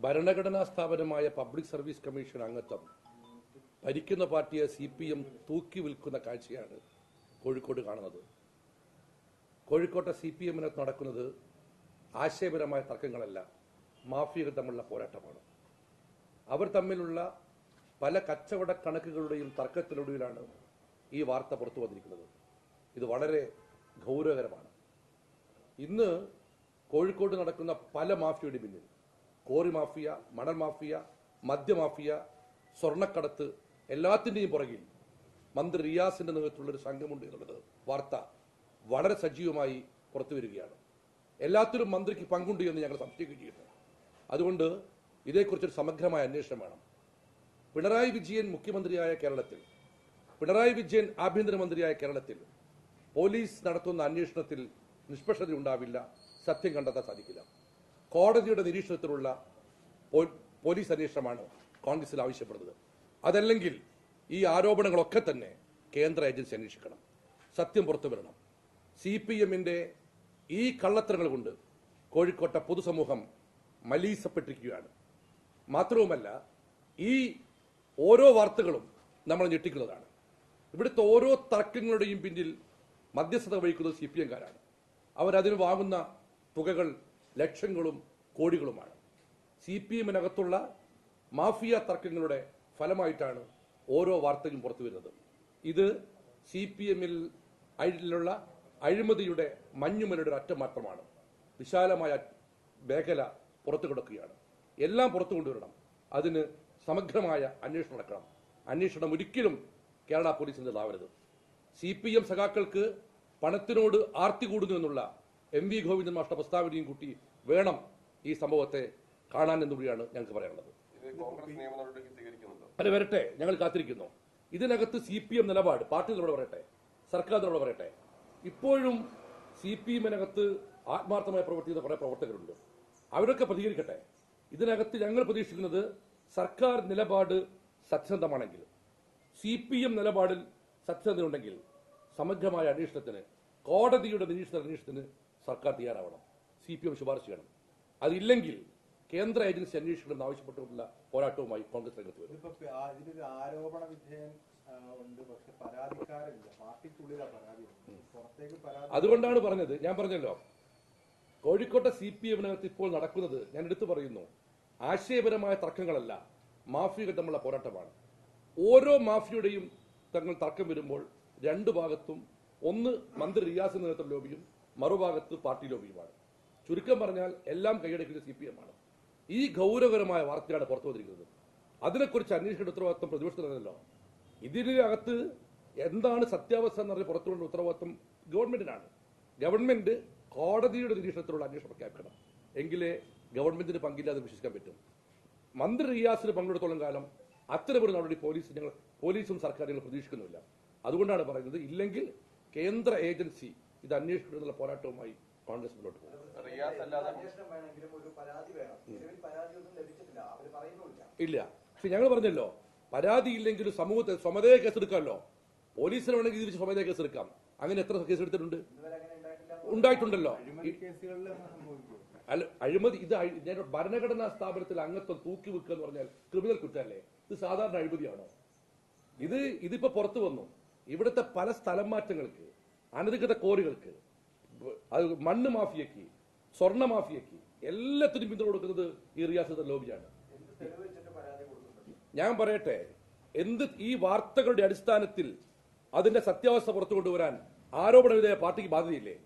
ഭരണഘടനാ സ്ഥാപനമായ public service commission അംഗത്വം ഭരിക്കുന്ന പാർട്ടിയെ സി പി എം തൂക്കി വിൽക്കുന്ന കാഴ്ചയാണ് കോഴിക്കോട് കാണുന്നത്. കോഴിക്കോട്ടെ സി പി എമ്മിനകത്ത് നടക്കുന്നത് ആശയപരമായ തർക്കങ്ങളല്ല മാഫിയകൾ തമ്മിലുള്ള പോരാട്ടമാണ്. അവർ തമ്മിലുള്ള പല കച്ചവട കണക്കുകളുടെയും തർക്കത്തിനൊടുവിലാണ് ഈ വാർത്ത പുറത്തു വന്നിരിക്കുന്നത്. ഇത് വളരെ ഗൗരവകരമാണ്. ഇന്ന് കോഴിക്കോട് നടക്കുന്ന പല മാഫിയയുടെ പിന്നിൽ കോറി മാഫിയ മണൽ മാഫിയ മദ്യമാഫിയ സ്വർണക്കടത്ത് എല്ലാത്തിന്റെയും പുറകിൽ മന്ത്രി റിയാസിന്റെ നേതൃത്വത്തിലുള്ളൊരു സംഘമുണ്ട് എന്നുള്ളത് വാർത്ത വളരെ സജീവമായി പുറത്തു വരികയാണ്. എല്ലാത്തിലും മന്ത്രിക്ക് പങ്കുണ്ട് എന്ന് ഞങ്ങൾ സംശയിക്കുകയും ചെയ്യുന്നു അതുകൊണ്ട് ഇതേക്കുറിച്ചൊരു സമഗ്രമായ അന്വേഷണം വേണം. പിണറായി വിജയൻ മുഖ്യമന്ത്രിയായ കേരളത്തിൽ പിണറായി വിജയൻ ആഭ്യന്തരമന്ത്രിയായ കേരളത്തിൽ പോലീസ് നടത്തുന്ന അന്വേഷണത്തിൽ നിഷ്പക്ഷത ഉണ്ടാവില്ല സത്യം കണ്ടെത്താൻ സാധിക്കില്ല. കോടതിയുടെ നിരീക്ഷണത്തിലുള്ള പോലീസ് അന്വേഷണമാണ് കോൺഗ്രസിൽ ആവശ്യപ്പെടുന്നത്. അതല്ലെങ്കിൽ ഈ ആരോപണങ്ങളൊക്കെ തന്നെ കേന്ദ്ര ഏജൻസി അന്വേഷിക്കണം. സത്യം പുറത്തു വരണം. സി പി എമ്മിന്റെ ഈ കള്ളത്തരങ്ങൾ കൊണ്ട് കോഴിക്കോട്ടെ പൊതുസമൂഹം മലീസപ്പെട്ടിരിക്കുകയാണ്. മാത്രവുമല്ല ഈ ഓരോ വാർത്തകളും നമ്മൾ ഞെട്ടിക്കുന്നതാണ്. ഇവിടുത്തെ ഓരോ തർക്കങ്ങളുടെയും പിന്നിൽ മധ്യസ്ഥത വഹിക്കുന്നത് സി പി എംകാരാണ് അവരതിന് വാങ്ങുന്ന തുകകൾ ലക്ഷങ്ങളും കോടികളുമാണ്. സി പി എമ്മിനകത്തുള്ള മാഫിയ തർക്കങ്ങളുടെ ഫലമായിട്ടാണ് ഓരോ വാർത്തയും പുറത്തു വരുന്നത്. ഇത് സി പി എമ്മിൽ അഴിലുള്ള അഴിമതിയുടെ മഞ്ഞുമലയുടെ അറ്റം മാത്രമാണ് വിശാലമായ മേഖല പുറത്തു കിടക്കുകയാണ്. എല്ലാം പുറത്തു കൊണ്ടുവരണം. അതിന് സമഗ്രമായ അന്വേഷണം നടക്കണം. അന്വേഷണം ഒരിക്കലും കേരള പോലീസിന്റെതാവരുത് സി പി എം സഖാക്കൾക്ക് പണത്തിനോട് ആർത്തി കൂടുന്നു എന്നുള്ള എം വി ഗോവിന്ദൻ മാഷ്ട പ്രസ്താവനയും കൂട്ടി വേണം ഈ സംഭവത്തെ കാണാൻ എന്നുകൂടിയാണ് ഞങ്ങൾക്ക് പറയാനുള്ളത്. അല്ല വരട്ടെ ഞങ്ങൾ കാത്തിരിക്കുന്നു. ഇതിനകത്ത് സി പി എം നിലപാട് പാർട്ടി നിലപാട് പറയട്ടെ സർക്കാർ നിലപാട് പറയട്ടെ. ഇപ്പോഴും സി പി എമ്മിനകത്ത് ആത്മാർത്ഥമായി പ്രവർത്തിക്കുന്ന കുറെ പ്രവർത്തകരുണ്ട്. അവരൊക്കെ പ്രതികരിക്കട്ടെ. ഇതിനകത്ത് ഞങ്ങൾ പ്രതീക്ഷിക്കുന്നത് സർക്കാർ നിലപാട് സത്യസന്ധമാണെങ്കിൽ സി പി എം നിലപാടിൽ സത്യസന്ധതയുണ്ടെങ്കിൽ സമഗ്രമായ അന്വേഷണത്തിന് കോടതിയുടെ നിരീക്ഷണ അന്വേഷണത്തിന് സർക്കാർ തയ്യാറാവണം. സി പി എം ശുപാർശ ചെയ്യണം. അതില്ലെങ്കിൽ കേന്ദ്ര ഏജൻസി അന്വേഷിക്കണമെന്ന് ആവശ്യപ്പെട്ടുകൊണ്ടുള്ള പോരാട്ടവുമായി കോൺഗ്രസ് രംഗത്ത് വരും. ആരോപണ വിധേയൻ ഉണ്ട്. പക്ഷെ പരാതിക്കാരില്ല. പാർട്ടിക്കുള്ളിലാ പരാതി ഉള്ളത്. പുറത്തേക്ക് പരാതി അതുകൊണ്ടാണ് പറഞ്ഞത്. ഞാൻ പറഞ്ഞല്ലോ. കോഴിക്കോട്ടെ സി പി എമ്മിനകത്ത് ഇപ്പോൾ നടക്കുന്നത് ഞാൻ എടുത്തു പറയുന്നു. ആശയപരമായ തർക്കങ്ങളല്ല. മാഫിയകൾ തമ്മിലുള്ള പോരാട്ടമാണ്. ഓരോ മാഫിയുടെയും തങ്ങൾ തർക്കം വരുമ്പോൾ രണ്ടു ഭാഗത്തും ഒന്ന് മന്ത്രി റിയാസിന്റെ നേതൃത്വ ലോബിയും മറുഭാഗത്ത് പാർട്ടി ലോബിയുമാണ് ചുരുക്കം പറഞ്ഞാൽ എല്ലാം കൈയടക്കിയത് സി പി എം ആണ്. ഈ ഗൗരവകരമായ വാർത്തയാണ് പുറത്തു വന്നിരിക്കുന്നത്. അതിനെക്കുറിച്ച് അന്വേഷിക്കേണ്ട ഉത്തരവാദിത്വം പ്രതിപക്ഷത്തിനല്ലോ ഇതിനകത്ത് എന്താണ് സത്യാവസ്ഥ എന്ന് പറഞ്ഞ് പുറത്തുകൊണ്ട ഉത്തരവാദിത്വം ഗവൺമെന്റിനാണ്. ഗവൺമെന്റ് കോടതിയുടെ നിരീക്ഷണത്തിലുള്ള അന്വേഷണം പ്രഖ്യാപിക്കണം എങ്കിലേ ഗവൺമെന്റിന് പങ്കില്ലാതെ വിശ്വസിക്കാൻ പറ്റും. മന്ത്രി റിയാസിന് പങ്കെടുത്തോളം കാലം അത്തരമൊരു നടപടി പോലീസ് ഞങ്ങൾ പോലീസും സർക്കാരും ഞങ്ങൾ പ്രതീക്ഷിക്കുന്നില്ല അതുകൊണ്ടാണ് പറയുന്നത് ഇല്ലെങ്കിൽ കേന്ദ്ര ഏജൻസി ഇത് അന്വേഷിക്കണമെന്നുള്ള പോരാട്ടവുമായി കോൺഗ്രസ് മുന്നോട്ട് പോകും റിയാസ് അല്ലാതെ ഒരു പരാതി വേണം. നിലവിൽ പരാതിയൊന്നും ലഭിച്ചിട്ടില്ല. അവർ പറയുന്നുമില്ല. ഇല്ല. പക്ഷെ ഞങ്ങൾ പറഞ്ഞല്ലോ പരാതി ഇല്ലെങ്കിൽ സമൂഹത്തെ സ്വമതയെ കേസെടുക്കാമല്ലോ. പോലീസിന് വേണമെങ്കിൽ തിരിച്ച് സ്വമതയെ കേസെടുക്കാം. അങ്ങനെ എത്ര കേസ് എടുത്തിട്ടുണ്ട്? ഉണ്ടായിട്ടുണ്ടല്ലോ. അല്ല അഴിമതി ഇത് ഭരണഘടനാ സ്ഥാപനത്തിൽ അംഗത്വം തൂക്കി വെക്കുക എന്ന് പറഞ്ഞാൽ ക്രിമിനൽ കുറ്റമല്ലേ? ഇത് സാധാരണ അഴിമതിയാണോ? ഇത് ഇതിപ്പോ പുറത്തു വന്നു. ഇവിടുത്തെ പല സ്ഥലം മാറ്റങ്ങൾക്ക് അനധികൃത കോറികൾക്ക് അത് മണ്ണ് മാഫിയക്ക് സ്വർണ മാഫിയക്ക് എല്ലാത്തിനും പിന്തുണ കൊടുക്കുന്നത് ഈ റിയാസത്തെ ലോബിയാണ് ഞാൻ പറയട്ടെ എന്ത് ഈ വാർത്തകളുടെ അടിസ്ഥാനത്തിൽ അതിന്റെ സത്യാവസ്ഥ പുറത്തു കൊണ്ടുവരാൻ ആരോപണ വിധേയ പാർട്ടിക്ക് ബാധ്യതയില്ലേ?